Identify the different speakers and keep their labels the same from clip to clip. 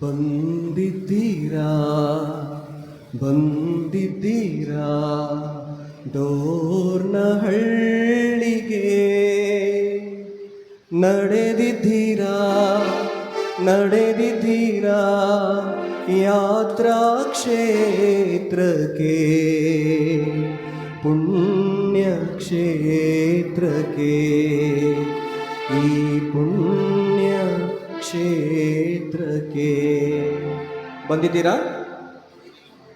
Speaker 1: ಬಂದಿದ್ದೀರಾ ಬಂದಿದ್ದೀರಾ ಡೋರ್ನ ಹಳ್ಳಿಗೆ ನಡೆದಿದ್ದೀರಾ ನಡೆದಿದ್ದೀರಾ ಯಾತ್ರಾ ಕ್ಷೇತ್ರಕ್ಕೆ ಪುಣ್ಯ ಕ್ಷೇತ್ರಕ್ಕೆ ಈ ಪುಣ್ಯ ಕ್ಷೇತ್ರಕ್ಕೆ. ಬಂದಿದ್ದೀರಾ?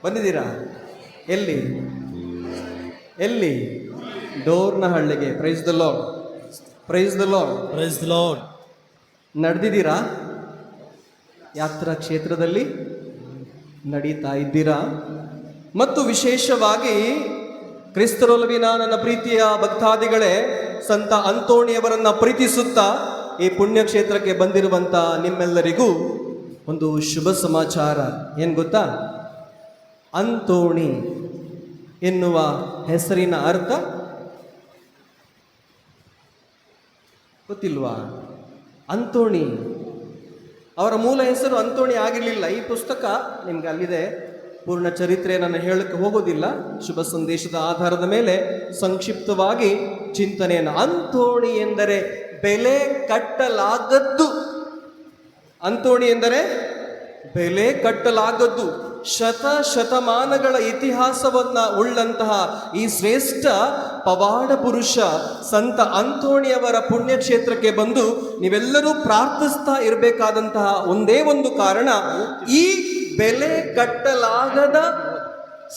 Speaker 1: ಬಂದಿದ್ದೀರಾ? ಎಲ್ಲಿ? ಎಲ್ಲಿ? ಡೋರ್ನ ಹಳ್ಳಿಗೆ praise the lord praise the lord
Speaker 2: praise lord
Speaker 1: ನಡೆದಿದ್ದೀರಾ? ಯಾತ್ರಾ ಕ್ಷೇತ್ರದಲ್ಲಿ ನಡೀತಾ ಇದ್ದೀರಾ? ಮತ್ತು ವಿಶೇಷವಾಗಿ ಕ್ರಿಸ್ತರೊಲವಿನ ನನ್ನ ಪ್ರೀತಿಯ ಭಕ್ತಾದಿಗಳೇ ಸಂತ ಅಂತೋಣಿಯವರನ್ನ ಪ್ರೀತಿಸುತ್ತಾ ಈ ಪುಣ್ಯಕ್ಷೇತ್ರಕ್ಕೆ ಬಂದಿರುವಂತ ನಿಮ್ಮೆಲ್ಲರಿಗೂ ಒಂದು ಶುಭ ಸಮಾಚಾರ. ಏನು ಗೊತ್ತಾ? ಅಂತೋಣಿ ಎನ್ನುವ ಹೆಸರಿನ ಅರ್ಥ? ಗೊತ್ತಿಲ್ವಾ? ಅಂತೋಣಿ ಅವರ ಮೂಲ ಹೆಸರು ಅಂತೋಣಿ ಆಗಿರಲಿಲ್ಲ. ಈ ಪುಸ್ತಕ ನಿಮ್ಗೆ ಅಲ್ಲಿದೆ. ಪೂರ್ಣ ಚರಿತ್ರೆ ನಾನು ಹೇಳಕ್ಕೆ ಹೋಗೋದಿಲ್ಲ. ಶುಭ ಸಂದೇಶದ ಆಧಾರದ ಮೇಲೆ ಸಂಕ್ಷಿಪ್ತವಾಗಿ ಚಿಂತನೆಯನ್ನು. ಅಂತೋಣಿ ಎಂದರೆ ಬೆಲೆ ಕಟ್ಟಲಾಗದ್ದು. ಅಂತೋಣಿ ಎಂದರೆ ಬೆಲೆ ಕಟ್ಟಲಾಗದ್ದು. ಶತ ಶತಮಾನಗಳ ಇತಿಹಾಸವನ್ನ ಉಳ್ಳಂತಹ ಈ ಶ್ರೇಷ್ಠ ಪವಾಡ ಪುರುಷ ಸಂತ ಅಂತೋಣಿಯವರ ಪುಣ್ಯಕ್ಷೇತ್ರಕ್ಕೆ ಬಂದು ನೀವೆಲ್ಲರೂ ಪ್ರಾರ್ಥಿಸ್ತಾ ಇರಬೇಕಾದಂತಹ ಒಂದೇ ಒಂದು ಕಾರಣ, ಈ ಬೆಲೆ ಕಟ್ಟಲಾಗದ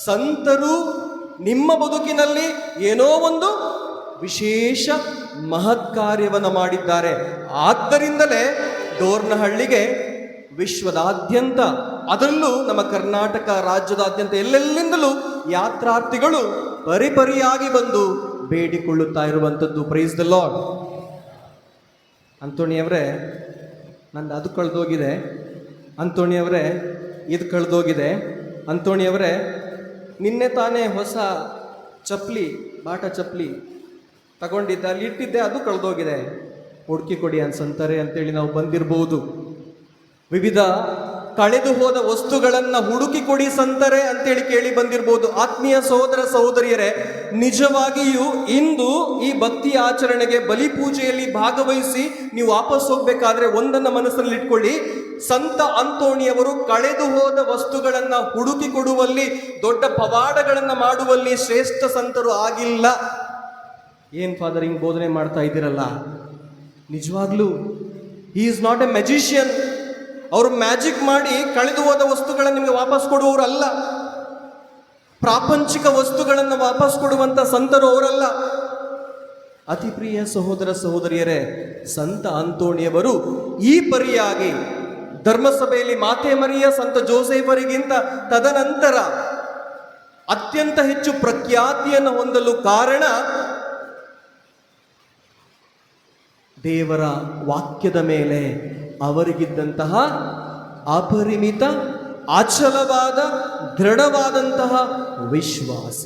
Speaker 1: ಸಂತರು ನಿಮ್ಮ ಬದುಕಿನಲ್ಲಿ ಏನೋ ಒಂದು ವಿಶೇಷ ಮಹತ್ ಕಾರ್ಯವನ್ನು ಮಾಡಿದ್ದಾರೆ. ಆದ್ದರಿಂದಲೇ ದೋರ್ನಹಳ್ಳಿಗೆ ವಿಶ್ವದಾದ್ಯಂತ, ಅದರಲ್ಲೂ ನಮ್ಮ ಕರ್ನಾಟಕ ರಾಜ್ಯದಾದ್ಯಂತ ಎಲ್ಲೆಲ್ಲಿಂದಲೂ ಯಾತ್ರಾರ್ಥಿಗಳು ಪರಿಪರಿಯಾಗಿ ಬಂದು ಬೇಡಿಕೊಳ್ಳುತ್ತಾ ಇರುವಂಥದ್ದು. ಪ್ರೈಸ್ ದ ಲಾಡ್ ಅಂತೋಣಿಯವರೇ ನಂದು ಅದು ಕಳೆದೋಗಿದೆ. ಅಂತೋಣಿಯವರೇ ಇದು ಕಳೆದೋಗಿದೆ. ಅಂತೋಣಿಯವರೇ ನಿನ್ನೆ ತಾನೇ ಹೊಸ ಚಪ್ಪಲಿ ಬಾಟ ಚಪ್ಪಲಿ ತಗೊಂಡಿದ್ದೆ, ಅಲ್ಲಿ ಇಟ್ಟಿದ್ದೆ, ಅದು ಕಳೆದೋಗಿದೆ. ಹುಡುಕಿ ಕೊಡಿ ಅನ್ಸಂತಾರೆ ಅಂತೇಳಿ ನಾವು ಬಂದಿರಬಹುದು ವಿವಿಧ ಕಳೆದು ಹೋದ ವಸ್ತುಗಳನ್ನ ಹುಡುಕಿ ಕೊಡಿ ಸಂತರೆ ಅಂತೇಳಿ ಕೇಳಿ ಬಂದಿರಬಹುದು ಆತ್ಮೀಯ ಸಹೋದರ ಸಹೋದರಿಯರೇ, ನಿಜವಾಗಿಯೂ ಇಂದು ಈ ಭಕ್ತಿ ಆಚರಣೆಗೆ ಬಲಿ ಪೂಜೆಯಲ್ಲಿ ಭಾಗವಹಿಸಿ ನೀವು ವಾಪಸ್ ಹೋಗ್ಬೇಕಾದ್ರೆ ಒಂದನ್ನ ಮನಸ್ಸಲ್ಲಿ ಇಟ್ಕೊಳ್ಳಿ. ಸಂತ ಅಂತೋಣಿಯವರು ಕಳೆದು ಹೋದ ವಸ್ತುಗಳನ್ನ ಹುಡುಕಿ ಕೊಡುವಲ್ಲಿ, ದೊಡ್ಡ ಪವಾಡಗಳನ್ನು ಮಾಡುವಲ್ಲಿ ಶ್ರೇಷ್ಠ ಸಂತರು ಆಗಿಲ್ಲ. ಏನ್ ಫಾದರ್ ಹಿಂಗೆ ಬೋಧನೆ ಮಾಡ್ತಾ ಇದ್ದೀರಲ್ಲ? ನಿಜವಾಗ್ಲೂ he is not a magician ಅವರು ಮ್ಯಾಜಿಕ್ ಮಾಡಿ ಕಳೆದು ಹೋದ ವಸ್ತುಗಳನ್ನು ನಿಮಗೆ ವಾಪಸ್ ಕೊಡುವವರು ಅಲ್ಲ ಪ್ರಾಪಂಚಿಕ ವಸ್ತುಗಳನ್ನು ವಾಪಸ್ ಕೊಡುವಂಥ ಸಂತರು ಅವರಲ್ಲ. ಅತಿ ಪ್ರಿಯ ಸಹೋದರ ಸಹೋದರಿಯರೇ, ಸಂತ ಅಂತೋಣಿಯವರು ಈ ಪರಿಯಾಗಿ ಧರ್ಮಸಭೆಯಲ್ಲಿ ಮಾತೆ ಮರಿಯ, ಸಂತ ಜೋಸೆಫರಿಗಿಂತ ತದನಂತರ ಅತ್ಯಂತ ಹೆಚ್ಚು ಪ್ರಖ್ಯಾತಿಯನ್ನು ಹೊಂದಲು ಕಾರಣ ದೇವರ ವಾಕ್ಯದ ಮೇಲೆ ಅವರಿಗಿದ್ದಂತಹ ಅಪರಿಮಿತ ಅಚಲವಾದ ದೃಢವಾದಂತಹ ವಿಶ್ವಾಸ.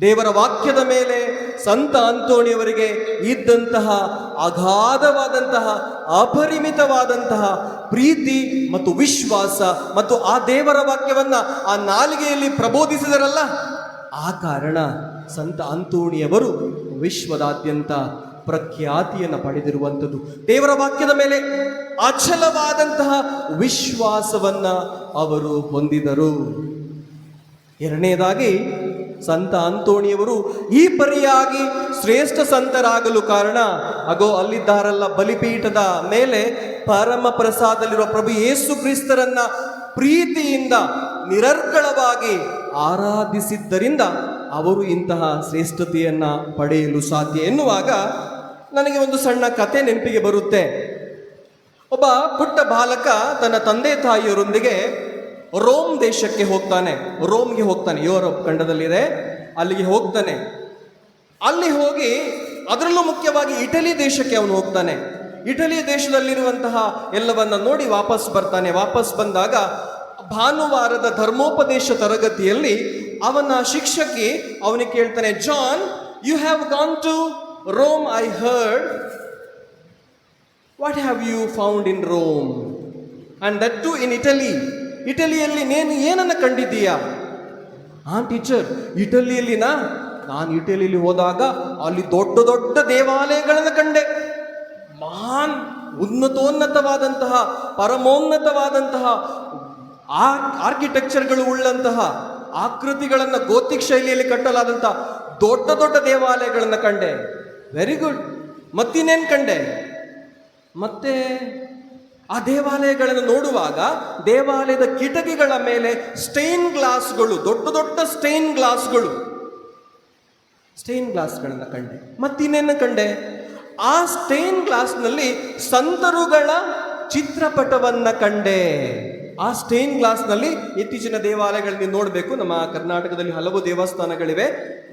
Speaker 1: ದೇವರ ವಾಕ್ಯದ ಮೇಲೆ ಸಂತ ಅಂತೋಣಿಯವರಿಗೆ ಇದ್ದಂತಹ, ಅಗಾಧವಾದಂತಹ, ಅಪರಿಮಿತವಾದಂತಹ ಪ್ರೀತಿ ಮತ್ತು ವಿಶ್ವಾಸ ಮತ್ತು ಆ ದೇವರ ವಾಕ್ಯವನ್ನು ಆ ನಾಲಿಗೆಯಲ್ಲಿ ಪ್ರಬೋಧಿಸಿದರಲ್ಲ, ಆ ಕಾರಣ ಸಂತ ಅಂತೋಣಿಯವರು ವಿಶ್ವದಾದ್ಯಂತ ಪ್ರಖ್ಯಾತಿಯನ್ನು ಪಡೆದಿರುವಂಥದ್ದು. ದೇವರ ವಾಕ್ಯದ ಮೇಲೆ ಅಚಲವಾದಂತಹ ವಿಶ್ವಾಸವನ್ನ ಅವರು ಹೊಂದಿದರು. ಎರಡನೇದಾಗಿ, ಸಂತ ಅಂತೋಣಿಯವರು ಈ ಪರಿಯಾಗಿ ಶ್ರೇಷ್ಠ ಸಂತರಾಗಲು ಕಾರಣ, ಅಗೋ ಅಲ್ಲಿದ್ದಾರಲ್ಲ ಬಲಿಪೀಠದ ಮೇಲೆ ಪರಮ ಪ್ರಸಾದಲ್ಲಿರುವ ಪ್ರಭು ಯೇಸು ಕ್ರಿಸ್ತರನ್ನ ಪ್ರೀತಿಯಿಂದ ನಿರರ್ಗಳವಾಗಿ ಆರಾಧಿಸಿದ್ದರಿಂದ ಅವರು ಇಂತಹ ಶ್ರೇಷ್ಠತೆಯನ್ನ ಪಡೆಯಲು ಸಾಧ್ಯ ಎನ್ನುವಾಗ ನನಗೆ ಒಂದು ಸಣ್ಣ ಕತೆ ನೆನಪಿಗೆ ಬರುತ್ತೆ. ಒಬ್ಬ ಪುಟ್ಟ ಬಾಲಕ ತನ್ನ ತಂದೆ ತಾಯಿಯರೊಂದಿಗೆ ರೋಮ್ ದೇಶಕ್ಕೆ ಹೋಗ್ತಾನೆ. ರೋಮ್ಗೆ ಹೋಗ್ತಾನೆ. ಯುರೋಪ್ ಖಂಡದಲ್ಲಿದೆ. ಅಲ್ಲಿಗೆ ಹೋಗ್ತಾನೆ. ಅಲ್ಲಿ ಹೋಗಿ ಅದರಲ್ಲೂ ಮುಖ್ಯವಾಗಿ ಇಟಲಿ ದೇಶಕ್ಕೆ ಅವನು ಹೋಗ್ತಾನೆ. ಇಟಲಿ ದೇಶದಲ್ಲಿರುವಂತಹ ಎಲ್ಲವನ್ನ ನೋಡಿ ವಾಪಸ್ ಬರ್ತಾನೆ. ವಾಪಸ್ ಬಂದಾಗ ಭಾನುವಾರದ ಧರ್ಮೋಪದೇಶ ತರಗತಿಯಲ್ಲಿ ಅವನ ಶಿಕ್ಷಕಿ ಅವನಿಗೆ ಕೇಳ್ತಾನೆ, John you have gone to Rome I heard. What have you found in Rome and that to in Italy ಇಟಲಿಯಲ್ಲಿ ನೀನು ಏನನ್ನು ಕಂಡಿದ್ದೀಯಾ? ಆ ಟೀಚರ್ ಇಟಲಿಯಲ್ಲಿನ ನಾನು ಇಟಲಿಯಲ್ಲಿ ಹೋದಾಗ ಅಲ್ಲಿ ದೊಡ್ಡ ದೊಡ್ಡ ದೇವಾಲಯಗಳನ್ನು ಕಂಡೆ. ಮಹಾನ್ ಉನ್ನತೋನ್ನತವಾದಂತಹ, ಪರಮೋನ್ನತವಾದಂತಹ ಆರ್ಕಿಟೆಕ್ಚರ್ಗಳು ಉಳ್ಳಂತಹ, ಆಕೃತಿಗಳನ್ನು ಗೋತಿಕ್ ಶೈಲಿಯಲ್ಲಿ ಕಟ್ಟಲಾದಂತಹ ದೊಡ್ಡ ದೊಡ್ಡ ದೇವಾಲಯಗಳನ್ನು ಕಂಡೆ. ವೆರಿ ಗುಡ್ ಮತ್ತಿನ್ನೇನು ಕಂಡೆ? ಮತ್ತೆ ಆ ದೇವಾಲಯಗಳನ್ನು ನೋಡುವಾಗ ದೇವಾಲಯದ ಕಿಟಕಿಗಳ ಮೇಲೆ ಸ್ಟೈನ್ ಗ್ಲಾಸ್ಗಳು ದೊಡ್ಡ ದೊಡ್ಡ ಸ್ಟೈನ್ ಗ್ಲಾಸ್ಗಳು ಸ್ಟೈನ್ ಗ್ಲಾಸ್ಗಳನ್ನು ಕಂಡೆ. ಮತ್ತಿನ್ನೇನು ಕಂಡೆ? ಆ ಸ್ಟೈನ್ ಗ್ಲಾಸ್ನಲ್ಲಿ ಸಂತರುಗಳ ಚಿತ್ರಪಟವನ್ನು ಕಂಡೆ. ಆ ಸ್ಟೈನ್ ಗ್ಲಾಸ್ನಲ್ಲಿ ಇತ್ತೀಚಿನ ದೇವಾಲಯಗಳಲ್ಲಿ ನೋಡಬೇಕು. ನಮ್ಮ ಕರ್ನಾಟಕದಲ್ಲಿ ಹಲವು ದೇವಸ್ಥಾನಗಳಿವೆ.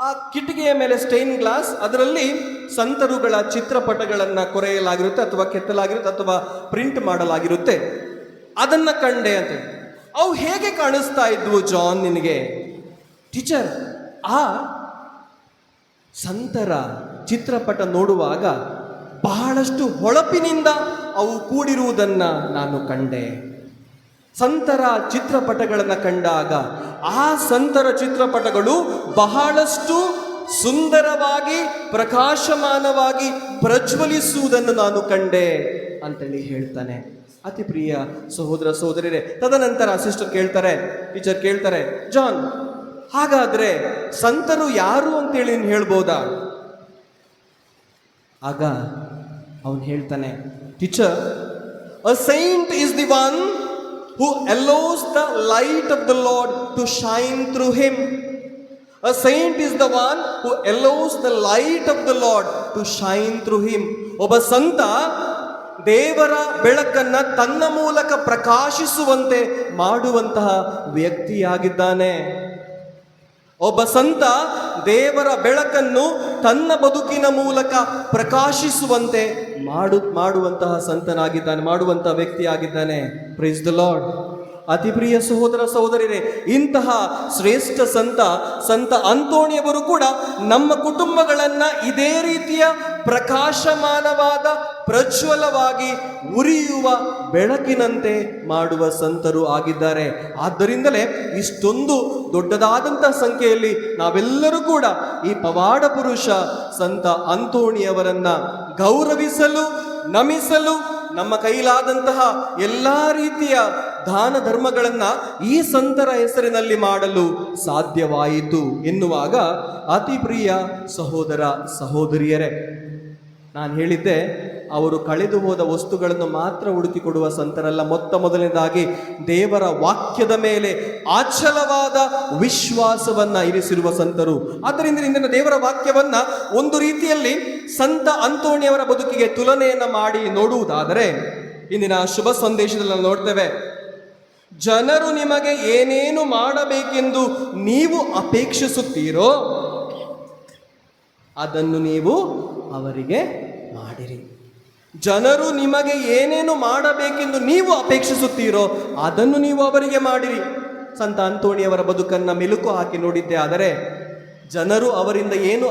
Speaker 1: ಆ ಕಿಟಕಿಯ ಮೇಲೆ ಸ್ಟೈನ್ ಗ್ಲಾಸ್ ಅದರಲ್ಲಿ ಸಂತರುಗಳ ಚಿತ್ರಪಟಗಳನ್ನು ಕೊರೆಯಲಾಗಿರುತ್ತೆ ಅಥವಾ ಕೆತ್ತಲಾಗಿರುತ್ತೆ ಅಥವಾ ಪ್ರಿಂಟ್ ಮಾಡಲಾಗಿರುತ್ತೆ. ಅದನ್ನು ಕಂಡೆ ಅಂತ ಅವು ಹೇಗೆ ಕಾಣಿಸ್ತಾ ಇದ್ವು ಜಾನ್ ನಿನಗೆ? ಟೀಚರ್, ಆ ಸಂತರ ಚಿತ್ರಪಟ ನೋಡುವಾಗ ಬಹಳಷ್ಟು ಹೊಳಪಿನಿಂದ ಅವು ಕೂಡಿರುವುದನ್ನು ನಾನು ಕಂಡೆ. ಸಂತರ ಚಿತ್ರಪಟಗಳನ್ನು ಕಂಡಾಗ ಆ ಸಂತರ ಚಿತ್ರಪಟಗಳು ಬಹಳಷ್ಟು ಸುಂದರವಾಗಿ, ಪ್ರಕಾಶಮಾನವಾಗಿ ಪ್ರಜ್ವಲಿಸುವುದನ್ನು ನಾನು ಕಂಡೆ ಅಂತೇಳಿ ಹೇಳ್ತಾನೆ. ಅತಿ ಪ್ರಿಯ ಸಹೋದರ ಸಹೋದರಿಯರೇ, ತದನಂತರ ಸಿಸ್ಟರ್ ಕೇಳ್ತಾರೆ, ಟೀಚರ್ ಕೇಳ್ತಾರೆ, ಜಾನ್, ಹಾಗಾದ್ರೆ ಸಂತರು ಯಾರು ಅಂತೇಳಿ ಹೇಳ್ಬೋದಾ? ಆಗ ಅವನು ಹೇಳ್ತಾನೆ, teacher, a saint is the one who allows the light of the lord to shine through him a saint is the one who allows the light of the lord to shine through him ಒಬ್ಬ ಸಂತ ದೇವರ ಬೆಳಕನ್ನ ತನ್ನ ಮೂಲಕ ಪ್ರಕಾಶಿಸುವಂತೆ ಮಾಡುವಂತಹ ವ್ಯಕ್ತಿಯಾಗಿದ್ದಾನೆ. ಒಬ್ಬ ಸಂತ ದೇವರ ಬೆಳಕನ್ನು ತನ್ನ ಬದುಕಿನ ಮೂಲಕ ಪ್ರಕಾಶಿಸುವಂತೆ ಮಾಡು, ಮಾಡುವಂತಹ ಸಂತನಾಗಿದ್ದಾನೆ, ಮಾಡುವಂತಹ ವ್ಯಕ್ತಿಯಾಗಿದ್ದಾನೆ. ಪ್ರೈಸ್ ದ ಲಾರ್ಡ್ ಅತಿ ಪ್ರಿಯ ಸಹೋದರ ಸಹೋದರಿಯರೇ, ಇಂತಹ ಶ್ರೇಷ್ಠ ಸಂತ ಸಂತ ಅಂತೋಣಿಯವರು ಕೂಡ ನಮ್ಮ ಕುಟುಂಬಗಳನ್ನು ಇದೇ ರೀತಿಯ ಪ್ರಕಾಶಮಾನವಾದ, ಪ್ರಜ್ವಲವಾಗಿ ಉರಿಯುವ ಬೆಳಕಿನಂತೆ ಮಾಡುವ ಸಂತರು ಆಗಿದ್ದಾರೆ. ಆದ್ದರಿಂದಲೇ ಇಷ್ಟೊಂದು ದೊಡ್ಡದಾದಂಥ ಸಂಖ್ಯೆಯಲ್ಲಿ ನಾವೆಲ್ಲರೂ ಕೂಡ ಈ ಪವಾಡ ಪುರುಷ ಸಂತ ಅಂತೋಣಿಯವರನ್ನ ಗೌರವಿಸಲು, ನಮಿಸಲು, ನಮ್ಮ ಕೈಲಾದಂತಹ ಎಲ್ಲ ರೀತಿಯ ದಾನ ಧರ್ಮಗಳನ್ನ ಈ ಸಂತರ ಹೆಸರಿನಲ್ಲಿ ಮಾಡಲು ಸಾಧ್ಯವಾಯಿತು ಎನ್ನುವಾಗ ಅತಿ ಪ್ರಿಯ ಸಹೋದರ ಸಹೋದರಿಯರೇ, ನಾನು ಹೇಳಿದ್ದೆ, ಅವರು ಕಳೆದು ಹೋದ ವಸ್ತುಗಳನ್ನು ಮಾತ್ರ ಹುಡುಕಿಕೊಡುವ ಸಂತರಲ್ಲ. ಮೊತ್ತ ಮೊದಲನೇದಾಗಿ ದೇವರ ವಾಕ್ಯದ ಮೇಲೆ ಆಚಲವಾದ ವಿಶ್ವಾಸವನ್ನ ಇರಿಸಿರುವ ಸಂತರು. ಆದ್ದರಿಂದ ಇಂದಿನ ದೇವರ ವಾಕ್ಯವನ್ನ ಒಂದು ರೀತಿಯಲ್ಲಿ ಸಂತ ಅಂತೋಣಿಯವರ ಬದುಕಿಗೆ ತುಲನೆಯನ್ನ ಮಾಡಿ ನೋಡುವುದಾದರೆ, ಇಂದಿನ ಶುಭ ಸಂದೇಶದಲ್ಲಿ ನೋಡ್ತೇವೆ ಜನರು ನಿಮಗೆ ಏನೇನು ಮಾಡಬೇಕೆಂದು ನೀವು ಅಪೇಕ್ಷಿಸುತ್ತೀರೋ ಅದನ್ನು ನೀವು ಅವರಿಗೆ ಮಾಡಿರಿ. ಜನರು ನಿಮಗೆ ಏನೇನು ಮಾಡಬೇಕೆಂದು ನೀವು ಅಪೇಕ್ಷಿಸುತ್ತೀರೋ ಅದನ್ನು ನೀವು ಅವರಿಗೆ ಮಾಡಿರಿ. ಸಂತ ಅಂತೋಣಿಯವರ ಬದುಕನ್ನು ಮೆಲುಕು ಹಾಕಿ ನೋಡಿದ್ದೆ, ಆದರೆ ಜನರು ಅವರಿಂದ ಏನು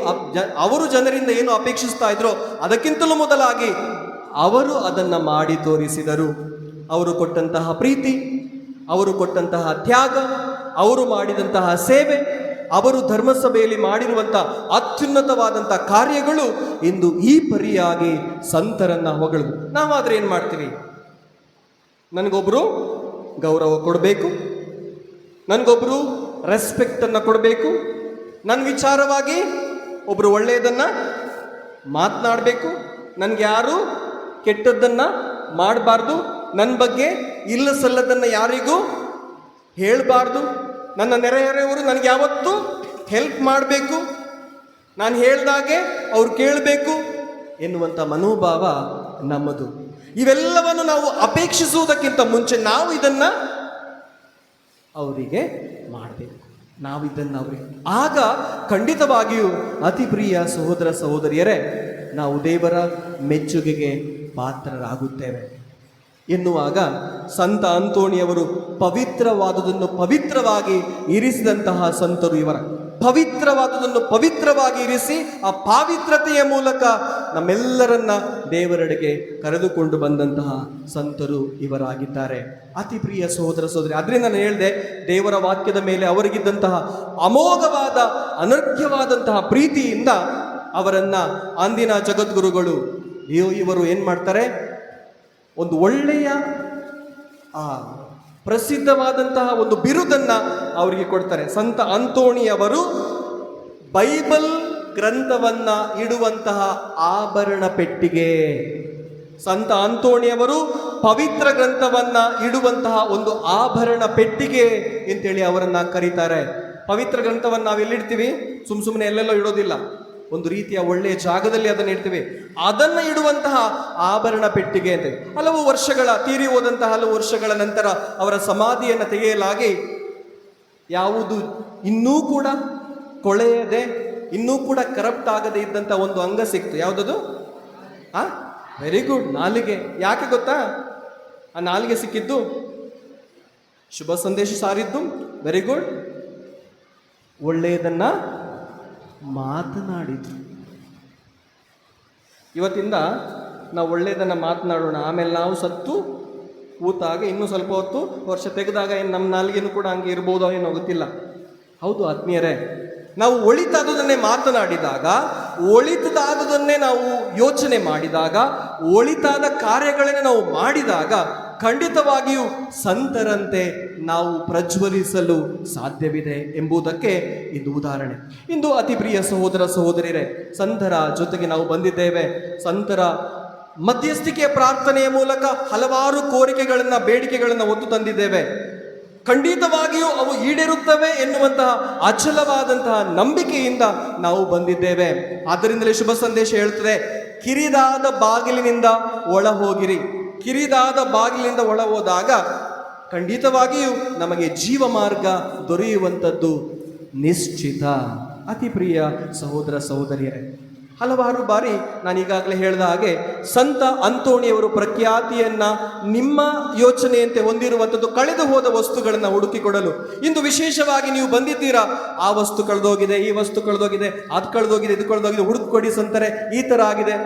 Speaker 1: ಅವರು ಜನರಿಂದ ಏನು ಅಪೇಕ್ಷಿಸ್ತಾ ಇದ್ರೋ ಅದಕ್ಕಿಂತಲೂ ಮೊದಲಾಗಿ ಅವರು ಅದನ್ನು ಮಾಡಿ ತೋರಿಸಿದರು. ಅವರು ಕೊಟ್ಟಂತಹ ಪ್ರೀತಿ ಅವರು ಕೊಟ್ಟಂತಹ ತ್ಯಾಗ, ಅವರು ಮಾಡಿದಂತಹ ಸೇವೆ, ಅವರು ಧರ್ಮಸಭೆಯಲ್ಲಿ ಮಾಡಿರುವಂಥ ಅತ್ಯುನ್ನತವಾದಂಥ ಕಾರ್ಯಗಳು ಇಂದು ಈ ಪರಿಯಾಗಿ ಸಂತರನ್ನ ಹೊಗಳು ನಾವಾದ್ರೆ ಏನು ಮಾಡ್ತೀವಿ? ನನಗೊಬ್ಬರು ಗೌರವ ಕೊಡಬೇಕು ನನಗೊಬ್ಬರು ರೆಸ್ಪೆಕ್ಟ್ ಅನ್ನ ಕೊಡಬೇಕು ನನ್ನ ವಿಚಾರವಾಗಿ ಒಬ್ರು ಒಳ್ಳೆಯದನ್ನ ಮಾತನಾಡಬೇಕು ನನಗೆ ಯಾರು ಕೆಟ್ಟದ್ದನ್ನ ಮಾಡಬಾರ್ದು ನನ್ನ ಬಗ್ಗೆ ಇಲ್ಲ ಸಲ್ಲದನ್ನು ಯಾರಿಗೂ ಹೇಳಬಾರ್ದು. ನನ್ನ ನೆರೆಹೊರೆಯವರು ನನಗೆ ಯಾವತ್ತೂ ಹೆಲ್ಪ್ ಮಾಡಬೇಕು. ನಾನು ಹೇಳ್ದಾಗೆ ಅವ್ರು ಕೇಳಬೇಕು ಎನ್ನುವಂಥ ಮನೋಭಾವ ನಮ್ಮದು. ಇವೆಲ್ಲವನ್ನು ನಾವು ಅಪೇಕ್ಷಿಸುವುದಕ್ಕಿಂತ ಮುಂಚೆ ನಾವು ಇದನ್ನು ಅವರಿಗೆ ಮಾಡಬೇಕು. ನಾವು ಇದನ್ನು ಅವರಿಗೆ ಆಗ ಖಂಡಿತವಾಗಿಯೂ ಅತಿ ಪ್ರಿಯ ಸಹೋದರ ಸಹೋದರಿಯರೇ, ನಾವು ದೇವರ ಮೆಚ್ಚುಗೆಗೆ ಪಾತ್ರರಾಗುತ್ತೇವೆ. ಎನ್ನುವಾಗ ಸಂತ ಅಂತೋಣಿಯವರು ಪವಿತ್ರವಾದುದನ್ನು ಪವಿತ್ರವಾಗಿ ಇರಿಸಿದಂತಹ ಸಂತರು ಇವರ. ಪವಿತ್ರವಾದುದನ್ನು ಪವಿತ್ರವಾಗಿ ಇರಿಸಿ ಆ ಪಾವಿತ್ರತೆಯ ಮೂಲಕ ನಮ್ಮೆಲ್ಲರನ್ನ ದೇವರೆಡೆಗೆ ಕರೆದುಕೊಂಡು ಬಂದಂತಹ ಸಂತರು ಇವರಾಗಿದ್ದಾರೆ. ಅತಿ ಪ್ರಿಯ ಸಹೋದರ ಸಹೋದರಿ ಅದರಿಂದ ನಾನು ಹೇಳಿದೆ, ದೇವರ ವಾಕ್ಯದ ಮೇಲೆ ಅವರಿಗಿದ್ದಂತಹ ಅಮೋಘವಾದ, ಅನರ್ಘ್ಯವಾದಂತಹ ಪ್ರೀತಿಯಿಂದ ಅವರನ್ನ ಅಂದಿನ ಜಗದ್ಗುರುಗಳು ಇವರು ಏನ್ ಮಾಡ್ತಾರೆ? ಒಂದು ಒಳ್ಳೆಯ, ಆ, ಪ್ರಸಿದ್ಧವಾದಂತಹ ಒಂದು ಬಿರುದನ್ನ ಅವರಿಗೆ ಕೊಡ್ತಾರೆ. ಸಂತ ಅಂತೋಣಿಯವರು ಬೈಬಲ್ ಗ್ರಂಥವನ್ನ ಇಡುವಂತಹ ಆಭರಣ ಪೆಟ್ಟಿಗೆ. ಸಂತ ಅಂತೋಣಿಯವರು ಪವಿತ್ರ ಗ್ರಂಥವನ್ನ ಇಡುವಂತಹ ಒಂದು ಆಭರಣ ಪೆಟ್ಟಿಗೆ ಅಂತೇಳಿ ಅವರನ್ನ ಕರೀತಾರೆ. ಪವಿತ್ರ ಗ್ರಂಥವನ್ನ ನಾವು ಎಲ್ಲಿಡ್ತೀವಿ ಸುಮ್ ಸುಮ್ಮನೆ ಎಲ್ಲೆಲ್ಲೋ ಇಡೋದಿಲ್ಲ. ಒಂದು ರೀತಿಯ ಒಳ್ಳೆಯ ಜಾಗದಲ್ಲಿ ಅದನ್ನು ಇಡ್ತೀವಿ. ಅದನ್ನು ಇಡುವಂತಹ ಆಭರಣ ಪೆಟ್ಟಿಗೆ ಅಂತ. ಹಲವು ವರ್ಷಗಳ, ತೀರಿ ಹೋದಂತಹ ಹಲವು ವರ್ಷಗಳ ನಂತರ ಅವರ ಸಮಾಧಿಯನ್ನು ತೆಗೆಯಲಾಗಿ ಯಾವುದು ಇನ್ನೂ ಕೂಡ ಕೊಳೆಯದೆ, ಇನ್ನೂ ಕೂಡ ಕರಪ್ಟ್ ಆಗದೆ ಇದ್ದಂಥ ಒಂದು ಅಂಗ ಸಿಕ್ತು. ಯಾವುದದು? ಆ? ವೆರಿ ಗುಡ್ ನಾಲಿಗೆ. ಯಾಕೆ ಗೊತ್ತಾ? ಆ ನಾಲಿಗೆ ಸಿಕ್ಕಿದ್ದು ಶುಭ ಸಂದೇಶ ಸಾರಿದ್ದು. ವೆರಿ ಗುಡ್ ಒಳ್ಳೆಯದನ್ನ ಮಾತನಾಡಿದ್ರು. ಇವತ್ತಿಂದ ನಾವು ಒಳ್ಳೆಯದನ್ನು ಮಾತನಾಡೋಣ. ಆಮೇಲೆ ನಾವು ಸತ್ತು ಕೂತಾಗ ಇನ್ನೂ ಸ್ವಲ್ಪ ಹೊತ್ತು ವರ್ಷ ತೆಗೆದಾಗ ಏನು ನಮ್ಮ ನಾಲ್ಗೆನೂ ಕೂಡ ಹಂಗೆ ಇರ್ಬೋದೋ ಏನೋ ಗೊತ್ತಿಲ್ಲ. ಹೌದು ಆತ್ಮೀಯರೇ, ನಾವು ಒಳಿತಾದದನ್ನೇ ಮಾತನಾಡಿದಾಗ ಒಳಿತದಾದದನ್ನೇ ನಾವು ಯೋಚನೆ ಮಾಡಿದಾಗ, ಒಳಿತಾದ ಕಾರ್ಯಗಳನ್ನೇ ನಾವು ಮಾಡಿದಾಗ ಖಂಡಿತವಾಗಿಯೂ ಸಂತರಂತೆ ನಾವು ಪ್ರಜ್ವಲಿಸಲು ಸಾಧ್ಯವಿದೆ ಎಂಬುದಕ್ಕೆ ಇದು ಉದಾಹರಣೆ. ಇಂದು ಅತಿ ಪ್ರಿಯ ಸಹೋದರ ಸಹೋದರಿಯರೇ, ಸಂತರ ಜೊತೆಗೆ ನಾವು ಬಂದಿದ್ದೇವೆ. ಸಂತರ ಮಧ್ಯಸ್ಥಿಕೆಯ ಪ್ರಾರ್ಥನೆಯ ಮೂಲಕ ಹಲವಾರು ಕೋರಿಕೆಗಳನ್ನು, ಬೇಡಿಕೆಗಳನ್ನು ಒತ್ತು ತಂದಿದ್ದೇವೆ. ಖಂಡಿತವಾಗಿಯೂ ಅವು ಈಡೇರುತ್ತವೆ ಎನ್ನುವಂತಹ ಅಚಲವಾದಂತಹ ನಂಬಿಕೆಯಿಂದ ನಾವು ಬಂದಿದ್ದೇವೆ. ಆದ್ದರಿಂದಲೇ ಶುಭ ಸಂದೇಶ ಹೇಳ್ತದೆ, ಕಿರಿದಾದ ಬಾಗಿಲಿನಿಂದ ಒಳ ಹೋಗಿರಿ ಕಿರಿದಾದ ಬಾಗಿಲಿಂದ ಒಳ ಹೋದಾಗ ಖಂಡಿತವಾಗಿಯೂ ನಮಗೆ ಜೀವ ಮಾರ್ಗ ದೊರೆಯುವಂಥದ್ದು ನಿಶ್ಚಿತ. ಅತಿ ಪ್ರಿಯ ಸಹೋದರ ಸಹೋದರಿಯರೇ, ಹಲವಾರು ಬಾರಿ ನಾನು ಈಗಾಗಲೇ ಹೇಳಿದ ಹಾಗೆ ಸಂತ ಅಂತೋಣಿಯವರು ಪ್ರಖ್ಯಾತಿಯನ್ನ ನಿಮ್ಮ ಯೋಚನೆಯಂತೆ ಹೊಂದಿರುವಂಥದ್ದು ಕಳೆದು ಹೋದ ವಸ್ತುಗಳನ್ನು ಹುಡುಕಿಕೊಡಲು. ಇಂದು ವಿಶೇಷವಾಗಿ ನೀವು ಬಂದಿದ್ದೀರಾ? ಆ ವಸ್ತು ಕಳೆದೋಗಿದೆ, ಈ ವಸ್ತು ಕಳೆದೋಗಿದೆ, ಅದು ಕಳೆದೋಗಿದೆ, ಇದು ಕಳೆದೋಗಿದೆ ಹುಡುಕೊಡಿ ಸಂತರೆ, ಈ ಥರ ಆಗಿದೆ.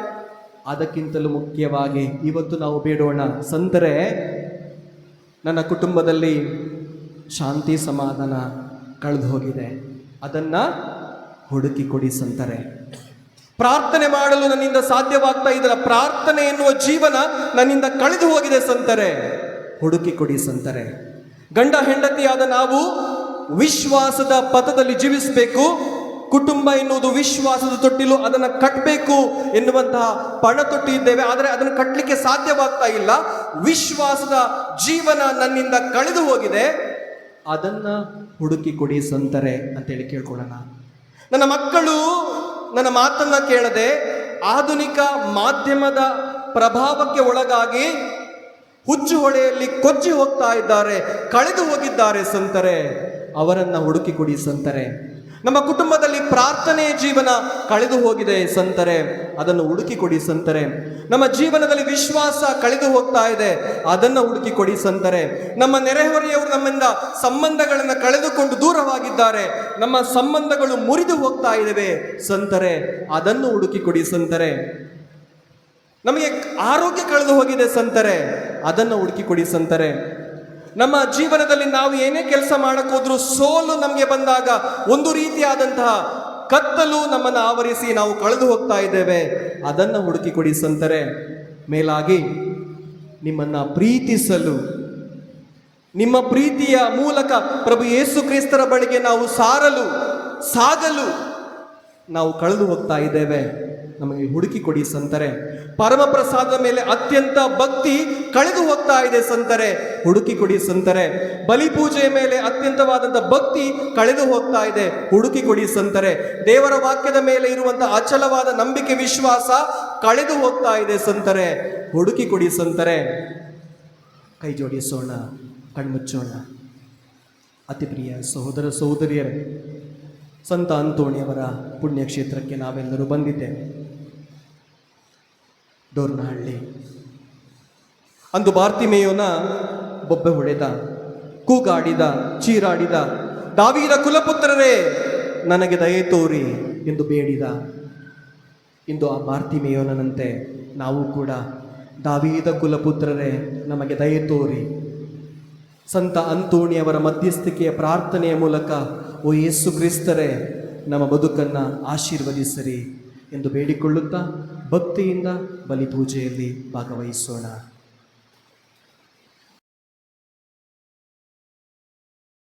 Speaker 1: ಅದಕ್ಕಿಂತಲೂ ಮುಖ್ಯವಾಗಿ ಇವತ್ತು ನಾವು ಬೇಡೋಣ. ಸಂತರೆ, ನನ್ನ ಕುಟುಂಬದಲ್ಲಿ ಶಾಂತಿ ಸಮಾಧಾನ ಕಳೆದು ಹೋಗಿದೆ. ಅದನ್ನ ಹುಡುಕಿ ಕೊಡಿ ಸಂತಾರೆ. ಪ್ರಾರ್ಥನೆ ಮಾಡಲು ನನ್ನಿಂದ ಸಾಧ್ಯವಾಗ್ತಾ ಇದರ ಪ್ರಾರ್ಥನೆ ಎನ್ನುವ ಜೀವನ ನನ್ನಿಂದ ಕಳೆದು ಹೋಗಿದೆ ಸಂತರೆ. ಹುಡುಕಿ ಕೊಡಿ ಸಂತರೆ. ಗಂಡ ಹೆಂಡತಿಯಾದ ನಾವು ವಿಶ್ವಾಸದ ಪಥದಲ್ಲಿ ಜೀವಿಸಬೇಕು. ಕುಟುಂಬ ಎನ್ನುವುದು ವಿಶ್ವಾಸದ ತೊಟ್ಟಿಲು, ಅದನ್ನು ಕಟ್ಟಬೇಕು ಎನ್ನುವಂತಹ ಪಣ ತೊಟ್ಟಿ ಇದ್ದೇವೆ. ಆದರೆ ಅದನ್ನು ಕಟ್ಟಲಿಕ್ಕೆ ಸಾಧ್ಯವಾಗ್ತಾ ಇಲ್ಲ. ವಿಶ್ವಾಸದ ಜೀವನ ನನ್ನಿಂದ ಕಳೆದು ಹೋಗಿದೆ. ಅದನ್ನ ಹುಡುಕಿ ಕೊಡಿ ಸಂತರೆ ಅಂತೇಳಿ ಕೇಳ್ಕೊಳ್ಳೋಣ. ನನ್ನ ಮಕ್ಕಳು ನನ್ನ ಮಾತನ್ನ ಕೇಳದೆ ಆಧುನಿಕ ಮಾಧ್ಯಮದ ಪ್ರಭಾವಕ್ಕೆ ಒಳಗಾಗಿ ಹುಚ್ಚು ಹೊಳೆಯಲ್ಲಿ ಕೊಚ್ಚಿ ಹೋಗ್ತಾ ಇದ್ದಾರೆ, ಕಳೆದು ಹೋಗಿದ್ದಾರೆ ಸಂತರೆ. ಅವರನ್ನ ಹುಡುಕಿ ಕೊಡಿ ಸಂತರೆ. ನಮ್ಮ ಕುಟುಂಬದಲ್ಲಿ ಪ್ರಾರ್ಥನೆಯ ಜೀವನ ಕಳೆದು ಹೋಗಿದೆ ಸಂತರೆ, ಅದನ್ನು ಹುಡುಕಿ ಕೊಡಿ ಸಂತರೆ. ನಮ್ಮ ಜೀವನದಲ್ಲಿ ವಿಶ್ವಾಸ ಕಳೆದು ಹೋಗ್ತಾ ಇದೆ, ಅದನ್ನು ಹುಡುಕಿ ಕೊಡಿ ಸಂತರೆ. ನಮ್ಮ ನೆರೆಹೊರೆಯವರು ನಮ್ಮಿಂದ ಸಂಬಂಧಗಳನ್ನು ಕಳೆದುಕೊಂಡು ದೂರವಾಗಿದ್ದಾರೆ, ನಮ್ಮ ಸಂಬಂಧಗಳು ಮುರಿದು ಹೋಗ್ತಾ ಇದ್ದಾವೆ ಸಂತರೆ, ಅದನ್ನು ಹುಡುಕಿ ಕೊಡಿ ಸಂತರೆ. ನಮಗೆ ಆರೋಗ್ಯ ಕಳೆದು ಹೋಗಿದೆ ಸಂತರೆ, ಅದನ್ನು ಹುಡುಕಿ ಕೊಡಿ ಸಂತರೆ. ನಮ್ಮ ಜೀವನದಲ್ಲಿ ನಾವು ಏನೇ ಕೆಲಸ ಮಾಡಕ್ಕೋದ್ರು ಸೋಲು ನಮಗೆ ಬಂದಾಗ ಒಂದು ರೀತಿಯಾದಂತಹ ಕತ್ತಲು ನಮ್ಮನ್ನು ಆವರಿಸಿ ನಾವು ಕಳೆದು ಹೋಗ್ತಾ ಇದ್ದೇವೆ. ಅದನ್ನು ಹುಡುಕಿ ಕೊಡಿ ಸಂತರೆ. ಮೇಲಾಗಿ ನಿಮ್ಮನ್ನು ಪ್ರೀತಿಸಲು, ನಿಮ್ಮ ಪ್ರೀತಿಯ ಮೂಲಕ ಪ್ರಭು ಯೇಸು ಕ್ರಿಸ್ತರ ಬಳಿಗೆ ನಾವು ಸಾರಲು, ಸಾಗಲು ನಾವು ಕಳೆದು ಹೋಗ್ತಾ ಇದ್ದೇವೆ. ನಮಗೆ ಹುಡುಕಿ ಕೊಡಿ ಸಂತರೆ. ಪರಮಪ್ರಸಾದದ ಮೇಲೆ ಅತ್ಯಂತ ಭಕ್ತಿ ಕಳೆದು ಹೋಗ್ತಾ ಇದೆ ಸಂತರೆ. ಹುಡುಕಿ ಕೊಡಿ ಸಂತರೆ. ಬಲಿಪೂಜೆಯ ಮೇಲೆ ಅತ್ಯಂತವಾದಂಥ ಭಕ್ತಿ ಕಳೆದು ಹೋಗ್ತಾ ಇದೆ. ಹುಡುಕಿ ಕೊಡಿ ಸಂತರೆ. ದೇವರ ವಾಕ್ಯದ ಮೇಲೆ ಇರುವಂತಹ ಅಚಲವಾದ ನಂಬಿಕೆ ವಿಶ್ವಾಸ ಕಳೆದು ಹೋಗ್ತಾ ಇದೆ ಸಂತರೆ. ಹುಡುಕಿ ಕೊಡಿ ಸಂತರೆ. ಕೈ ಜೋಡಿಸೋಣ, ಕಣ್ಮುಚ್ಚೋಣ. ಅತಿ ಪ್ರಿಯ ಸಹೋದರ ಸಹೋದರಿಯರೇ, ಸಂತ ಅಂತೋಣಿಯವರ ಪುಣ್ಯಕ್ಷೇತ್ರಕ್ಕೆ ನಾವೆಲ್ಲರೂ ಬಂದಿದ್ದೇವೆ. ಡೋರ್ನಹಳ್ಳಿ ಅಂದು ಬಾರ್ತಿಮೇಯೋನ ಬೊಬ್ಬೆ ಹೊಡೆದ, ಕೂಗಾಡಿದ, ಚೀರಾಡಿದ, ದಾವಿದ ಕುಲಪುತ್ರರೇ, ನನಗೆ ದಯೆ ತೋರಿ ಎಂದು ಬೇಡಿದ. ಇಂದು ಆ ಬಾರ್ತಿಮೇಯೋನಂತೆ ನಾವು ಕೂಡ, ದಾವೀದ ಕುಲಪುತ್ರರೇ, ನಮಗೆ ದಯೆ ತೋರಿ ಸಂತ ಅಂತೋಣಿಯವರ ಮಧ್ಯಸ್ಥಿಕೆಯ ಪ್ರಾರ್ಥನೆಯ ಮೂಲಕ, ಓ ಯೇಸು ಕ್ರಿಸ್ತರೇ, ನಮ್ಮ ಬದುಕನ್ನು ಆಶೀರ್ವದಿಸಿರಿ ಎಂದು ಬೇಡಿಕೊಳ್ಳುತ್ತಾ ಭಕ್ತಿಯಿಂದ ಬಲಿಪೂಜೆಯಲ್ಲಿ ಭಾಗವಹಿಸೋಣ.